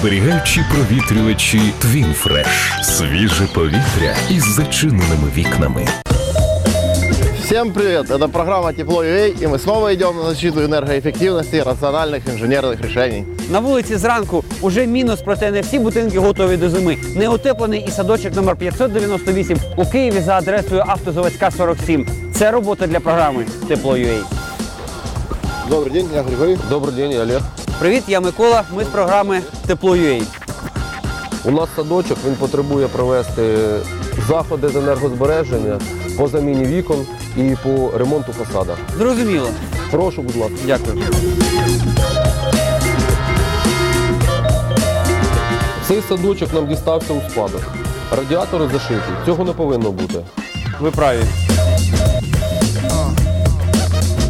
Енергозберігаючі провітрювачі Твінфреш. Свіже повітря із зачиненими вікнами. Всем привет! Это программа Тепло UA, и мы снова идем на защиту энергоэффективности и рациональных инженерных решений. На вулиці зранку уже мінус, проте не всі будинки готові до зими. Неутеплений і садочок номер 598 у Києві за адресою Автозаводська 47. Це робота для програми Тепло.UA. Добрый день, я Григорий. Добрий день, я Олег. Привіт, я Микола. Ми з програми Тепло.UA. У нас садочок він потребує провести заходи з енергозбереження по заміні вікон і по ремонту фасада. Зрозуміло. Прошу, будь ласка. Дякую. Цей садочок нам дістався у спадок. Радіатори зашиті. Цього не повинно бути. Ви праві.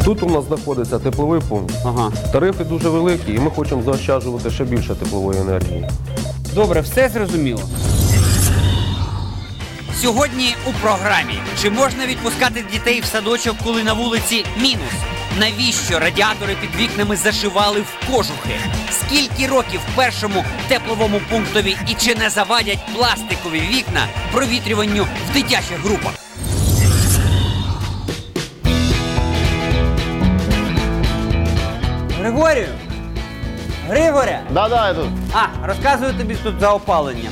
Тут у нас знаходиться тепловий пункт. Ага. Тарифи дуже великі, і ми хочемо заощаджувати ще більше теплової енергії. Добре, все зрозуміло. Сьогодні у програмі чи можна відпускати дітей в садочок, коли на вулиці мінус? Навіщо радіатори під вікнами зашивали в кожухи? Скільки років першому тепловому пунктові і чи не завадять пластикові вікна провітрюванню в дитячих групах? Григорію! Григоря! Да-да, я тут. А, розказую тобі тут за опалення.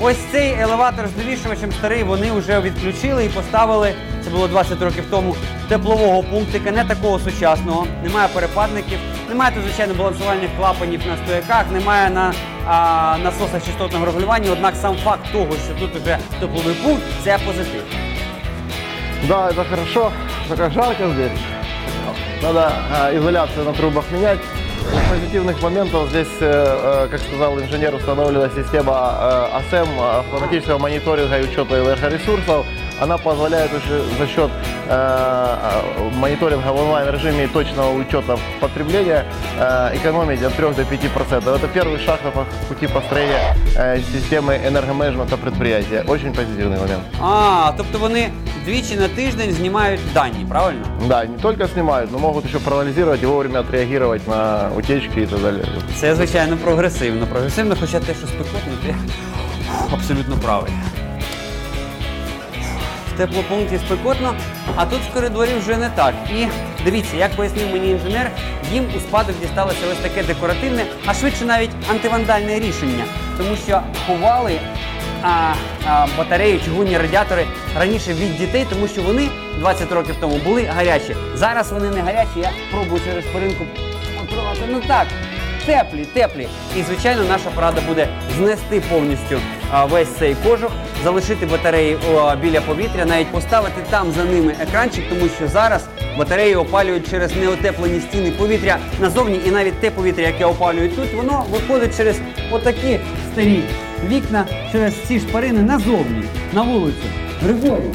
Ось цей елеватор з довішувачем старий вони вже відключили і поставили, це було 20 років тому, теплового пунктика, не такого сучасного, немає перепадників, немає тут, звичайно, балансувальних клапанів на стояках, немає на а, насосах частотного регулювання, однак сам факт того, що тут вже тепловий пункт, це позитив. Да, это хорошо, только жарко здесь. Надо э, изоляцию на трубах менять. Из позитивных моментов здесь, э, э, как сказал инженер, установлена система э, АСМ, автоматического мониторинга и учета энергоресурсов. Она позволяет уже за счет э, э, мониторинга в онлайн-режиме и точного учета потребления э, экономить от 3 до 5 процентов. Это первый шаг на по- пути построения э, системы энергоменеджмента предприятия. Очень позитивный момент. А, тобто вони двічі на тиждень знімають дані, правильно? Да, не только снимают, но могут еще проанализировать и вовремя отреагировать на утечки и так далее. Це, звичайно, прогресивно. Прогресивно, хоча те, що спекотно, ти абсолютно правий. Теплопункті спекотно, а тут в коридорі вже не так. І дивіться, як пояснив мені інженер, їм у спадок дісталося ось таке декоративне, а швидше навіть антивандальне рішення, тому що ховали а, а, батареї, чугунні радіатори раніше від дітей, тому що вони 20 років тому були гарячі. Зараз вони не гарячі. Я пробую через шпаринку. Ну так, теплі, теплі. І звичайно, наша порада буде знести повністю весь цей кожух, залишити батареї біля повітря, навіть поставити там за ними екранчик, тому що зараз батареї опалюють через неотеплені стіни повітря назовні, і навіть те повітря, яке опалюють тут, воно виходить через отакі старі вікна, через ці шпарини назовні, на вулицю. Григорій.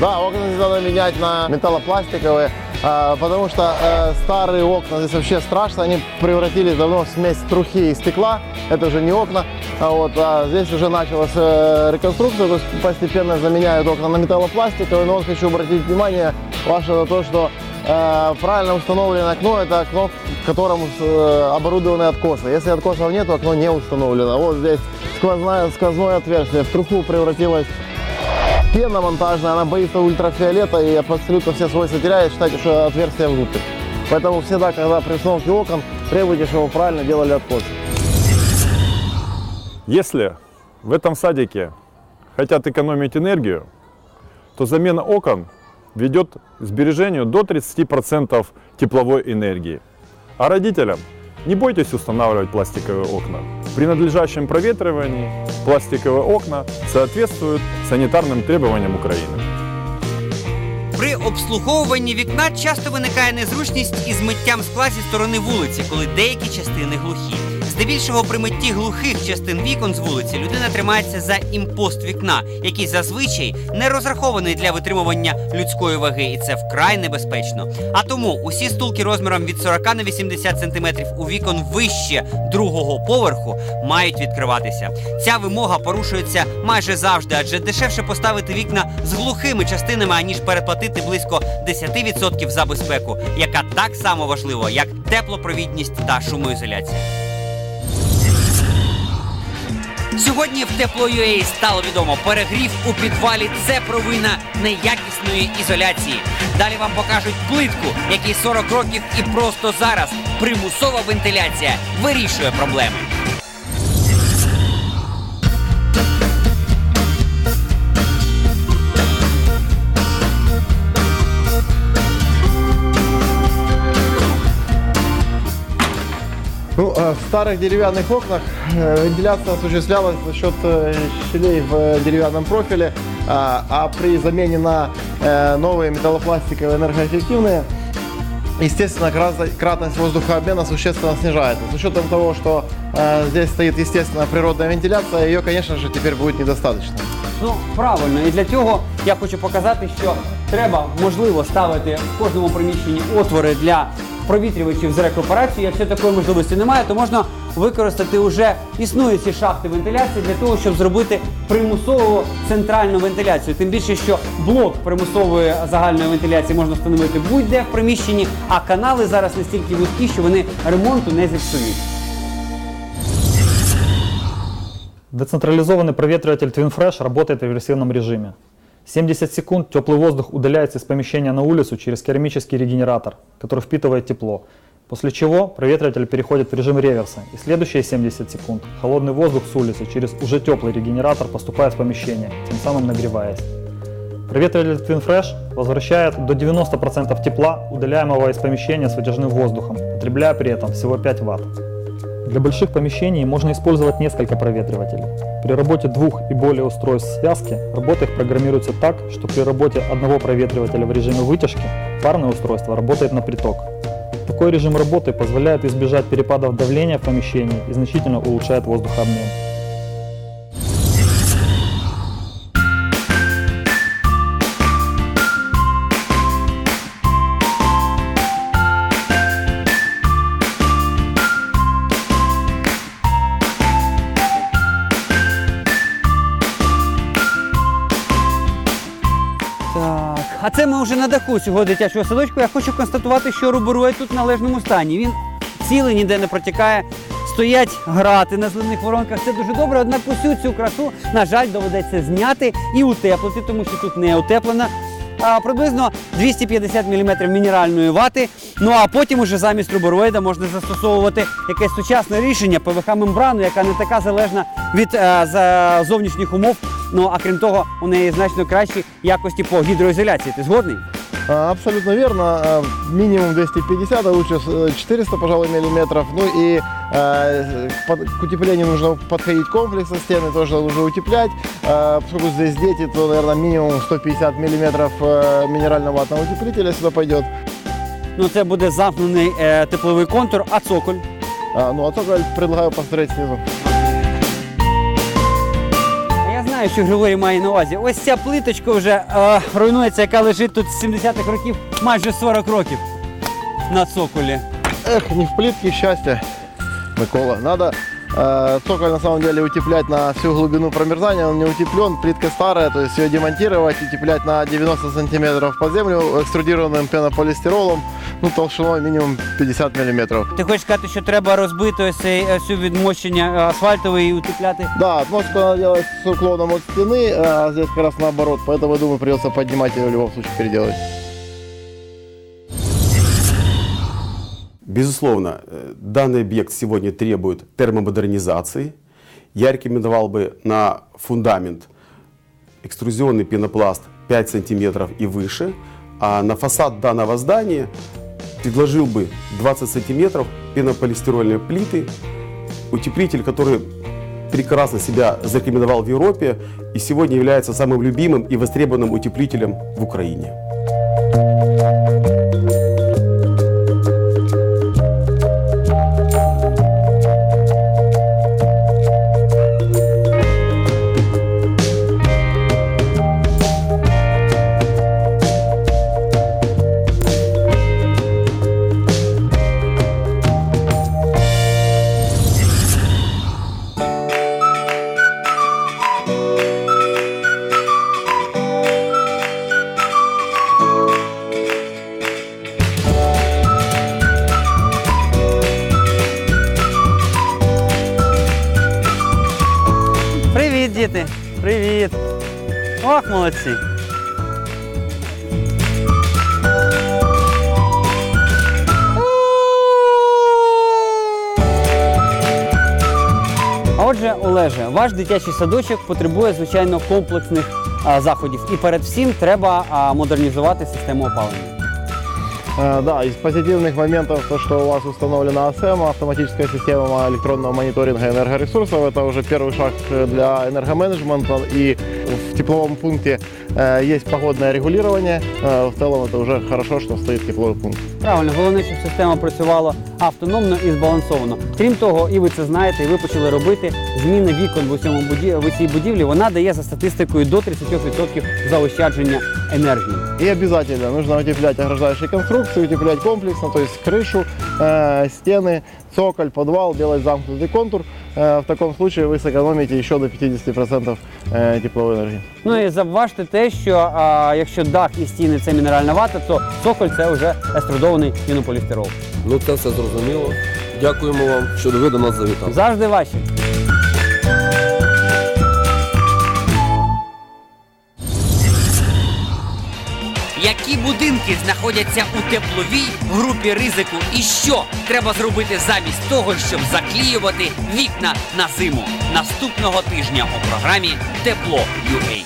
Да, окна надо менять на металлопластиковые, потому что э, старые окна здесь вообще страшно, они превратились давно в смесь трухи и стекла, это уже не окна, а вот, а здесь уже началась э, реконструкция, то есть постепенно заменяют окна на металлопластиковые, но вот хочу обратить внимание ваше на то, что э, правильно установленное окно это окно, в котором оборудованы откосы. Если откосов нет, то окно не установлено. Вот здесь сквозное, сквозное отверстие в труху превратилось Пена монтажная, она боится ультрафиолета и абсолютно все свойства теряет. Считайте, что отверстие внутрь. Поэтому всегда, когда при установке окон, требуйте, чтобы правильно делали откос. Если в этом садике хотят экономить энергию, то замена окон ведет к сбережению до 30% тепловой энергии. А родителям не бойтесь устанавливать пластиковые окна. При надлежащем проветривании пластиковые окна соответствуют санитарным требованиям Украины. При обслуговуванні вікна часто виникає незручність із миттям скла зі сторони вулиці, коли деякі частини глухі. Здебільшого при митті глухих частин вікон з вулиці людина тримається за імпост вікна, який зазвичай не розрахований для витримування людської ваги, і це вкрай небезпечно. А тому усі стулки розміром від 40 на 80 см у вікон вище другого поверху мають відкриватися. Ця вимога порушується майже завжди, адже дешевше поставити вікна з глухими частинами, аніж переплатити близько 10% за безпеку, яка так само важлива, як теплопровідність та шумоізоляція. Сьогодні в тепло.ua стало відомо, перегрів у підвалі це провина неякісної ізоляції. Далі вам покажуть плитку, якій 40 років і просто зараз примусова вентиляція вирішує проблеми. Ну, э, в старых деревянных окнах э, вентиляция осуществлялась за счет э, щелей в э, деревянном профиле, а, а при замене на э, новые металлопластиковые энергоэффективные, естественно, кратно- кратность воздухообмена существенно снижается. С учетом того, что э, здесь стоит естественно природная вентиляция, ее, конечно же, теперь будет недостаточно. Ну, правильно, і для цього я хочу показати, що треба можливо ставити в кожному приміщенні отвори для провітрювачів з рекуперацією. Якщо такої можливості немає, то можна використати вже існуючі шахти вентиляції для того, щоб зробити примусову центральну вентиляцію. Тим більше, що блок примусової загальної вентиляції можна встановити будь-де в приміщенні, а канали зараз настільки вузькі, що вони ремонту не зіпсують. Децентрализованный проветриватель TwinFresh работает в реверсивном режиме. 70 секунд теплый воздух удаляется из помещения на улицу через керамический регенератор, который впитывает тепло. После чего проветриватель переходит в режим реверса, и следующие 70 секунд холодный воздух с улицы через уже теплый регенератор поступает в помещение, тем самым нагреваясь. Проветриватель TwinFresh возвращает до 90% тепла, удаляемого из помещения с вытяжным воздухом, потребляя при этом всего 5 Вт. Для больших помещений можно использовать несколько проветривателей. При работе двух и более устройств связки работа их программируется так, что при работе одного проветривателя в режиме вытяжки парное устройство работает на приток. Такой режим работы позволяет избежать перепадов давления в помещении и значительно улучшает воздухообмен. Це ми вже на даху цього дитячого садочку. Я хочу констатувати, що рубероїд тут в належному стані. Він цілий ніде не протікає. Стоять грати на зливних воронках. Це дуже добре. Однак усю цю красу, на жаль, доведеться зняти і утеплити, тому що тут не утеплена. А, приблизно 250 мм мінеральної вати. Ну а потім уже замість рубероїда можна застосовувати якесь сучасне рішення ПВХ-мембрану, яка не така залежна від е, за зовнішніх умов. Ну а крім того, у неї значно кращі якості по гідроізоляції. Ти згодний? А, Абсолютно верно. А, Минимум 250, а лучше э, 400, пожалуй, миллиметров. Ну и э, под- к утеплению нужно подходить комплексно, стены тоже нужно утеплять. А, Поскольку здесь дети, то, наверное, минимум 150 миллиметров э, минерально-ватного утеплителя сюда пойдет. Ну це буде замкнений е, тепловий контур, а цоколь. А, Ну, а только предлагаю посмотреть снизу. Знаю, що Григорій має на увазі. Ось ця плиточка вже е, руйнується, яка лежить тут з 70-х років, майже 40 років на цоколі. Ех, не в плітки щастя. Микола. Э, цоколь на самом деле утеплять на всю глубину промерзания. Он не утеплен, плитка старая, то есть ее демонтировать, утеплять на 90 сантиметров по землю экструдированным пенополистиролом, ну толщиной минимум 50 миллиметров. Ти хочеш сказати, що треба розбити ось цей е, всю відмощення е, асфальтової і утепляти? Да, отмостку надо делать с уклоном от стены, а здесь как раз наоборот, поэтому, я думаю, придется поднимать ее в любом случае переделать. Безусловно, э, данный объект сегодня требует термомодернизации. Я рекомендовал бы на фундамент экструзионный пенопласт 5 сантиметров и выше, а на фасад данного здания предложил бы 20 сантиметров пенополистирольной плиты, утеплитель, который прекрасно себя зарекомендовал в Европе и сегодня является самым любимым и востребованным утеплителем в Украине. Привіт! Ох, молодці! А отже, Олеже, ваш дитячий садочок потребує, звичайно, комплексних а, заходів. І перед всім треба а, модернізувати систему опалення. Э, Да, из позитивных моментов то, что у вас установлена АСМ, автоматическая система электронного мониторинга энергоресурсов. Это уже первый шаг э, для энергоменеджмента. И в тепловом пункте э, есть погодное регулирование. Э, В целом это уже хорошо, что стоит тепловой пункт. Правильно, головне, щоб система працювала автономно і збалансовано. Крім того, і ви це знаєте, і ви почали робити зміни вікон в усьому буді... в усій будівлі. Вона дає за статистикою до 30% заощадження енергії. И обязательно нужно утеплять ограждающие конструкции, утеплять комплексно, то есть крышу, э, стены, цоколь, подвал, делать замкнутый контур. Э, В таком случае вы сэкономите еще до 50% э, тепловой энергии. Ну і завважте те, що а, якщо дах і стіни це мінеральна вата, то цоколь це вже еструдований пінополістирол. Ну це все зрозуміло. Дякуємо вам, що ви до нас завітали. Завжди ваші. Які будинки знаходяться у тепловій групі ризику, і що треба зробити замість того, щоб заклеювати вікна на зиму наступного тижня у програмі Тепло UA.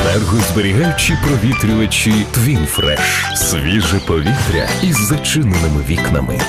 Енергозберігаючі провітрювачі Твінфреш. Свіже повітря із зачиненими вікнами.